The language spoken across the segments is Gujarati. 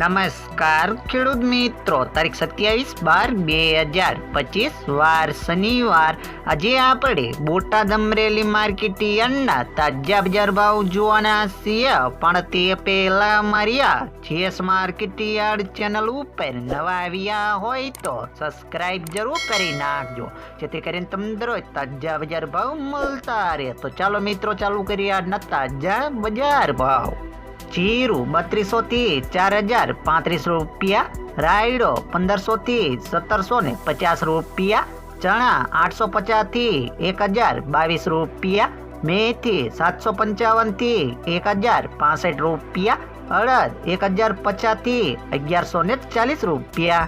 નમસ્કાર, ખેડૂત મિત્રો. તારીખ સત્યાવીસ બાર બે હજાર પચીસ, વાર શનિવાર. આજે આપણે બોટાદ અમરેલી માર્કેટ યાર્ડના તાજા બજાર ભાવ જોવાના છીએ. પણ તે પહેલા અમારી આ જીએસ માર્કેટ યાર્ડ ચેનલ ઉપર નવા આવ્યા હોય તો સબસ્ક્રાઇબ જરૂર કરી નાખજો. જેથી કરીને તમને દરરોજ તાજા બજાર ભાવ મળતા રહે. તો ચાલો મિત્રો, ચાલુ કરીએ આજના તાજા બજાર ભાવ. જીરું બત્રીસો થી ચાર હજાર પાંત્રીસ રૂપિયા રાયડો પંદરસો થી સત્તરસો ને પચાસ રૂપિયા ચણા આઠસો પચાસથી એક હજાર બાવીસ રૂપિયા મેથી સાતસો પંચાવનથી એક હજાર પાસઠ રૂપિયા અડદ એક હજાર પચાસથી અગિયારસો ને ચાલીસ રૂપિયા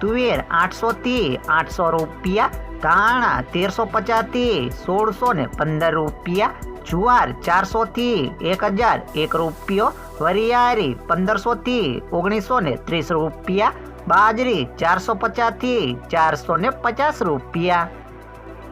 તુવેર આઠસો થી આઠસો રૂપિયા ધાણા તેરસો પચાસથી સોળસો ને પંદર રૂપિયા, જુવાર ચારસો થી એક હજાર એક રૂપિયો, વરિયાળી પંદરસો થી ઓગણીસો ને ત્રીસ રૂપિયા, બાજરી ચારસો પચાસથી ચારસો ને પચાસ રૂપિયા.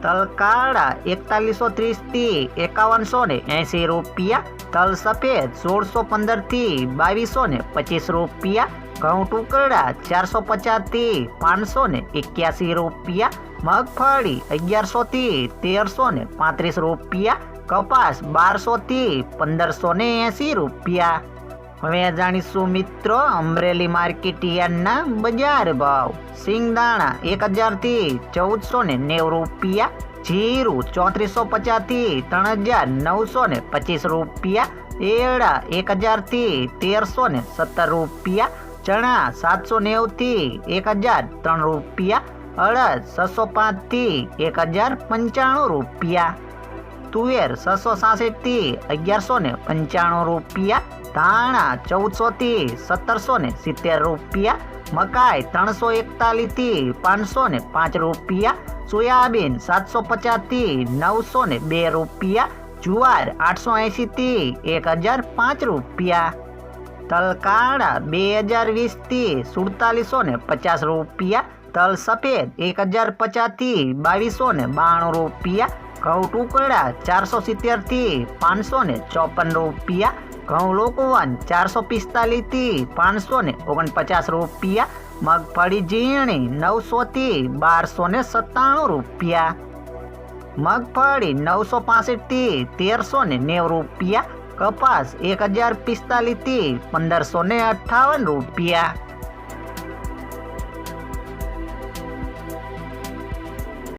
તલકાળા એકતાલીસો ત્રીસથી એકાવનસો ને એંસી રૂપિયા, તલ સફેદ સોળસો પંદરથી બાવીસો ને પચીસ રૂપિયા ઘઉં ટુકડા ચારસો પચાસથી પાંચસો ને એક્યાસી રૂપિયા, મગફળી અગિયારસોથી તેરસો ને પાંત્રીસ રૂપિયા, કપાસ બારસોથી પંદરસો ને એંસી રૂપિયા. હવે જાણીશું મિત્રો અમરેલી માર્કેટ યાર્ડના બજાર ભાવ. સિંગદાણા એક હજારથી ચૌદસો ને નેવું રૂપિયા, જીરું ચોત્રીસો પચાસથી ત્રણ હજાર નવસો ને પચીસ રૂપિયા એડા એક હજારથી તેરસો ને સત્તર રૂપિયા ચણા સાતસો નેવું થી એક હજાર ત્રણ રૂપિયા અડદ છસો પાંચથી એક હજાર પંચાણું રૂપિયા, તુવેર છસો સાસઠથી અગિયારસો ને પંચાણું રૂપિયા, ધાણા ચૌદસો થી સત્તરસો ને સિત્તેર રૂપિયા, મકાઈ ત્રણસો એકતાલીસથી પાંચસો ને પાંચ રૂપિયા, સોયાબીન સાતસો પચાસથી નવસો ને બે રૂપિયા, જુવાર આઠસો એંશી થી એક હજાર પાંચ રૂપિયા. તલકાળા બે હજાર વીસથી સુડતાલીસો ને પચાસ રૂપિયા, તલ સફેદ એક હજાર પચાસથી બાવીસો ને બાણું રૂપિયા, ઘઉં ટુકડા ચારસો સિત્તેરથી પાંચસો ને ચોપન રૂપિયા, ઘઉં લોકવન ચારસો પિસ્તાલીસથી પાંચસો ને ઓગણપચાસ રૂપિયા, મગફળી ઝીણી નવસો થી બારસો ને સત્તાણું રૂપિયા, મગફળી નવસો પાસઠથી તેરસો ને નેવું રૂપિયા કપાસ એક હજાર પિસ્તાલીસથી પંદરસો ને અઠાવન રૂપિયા.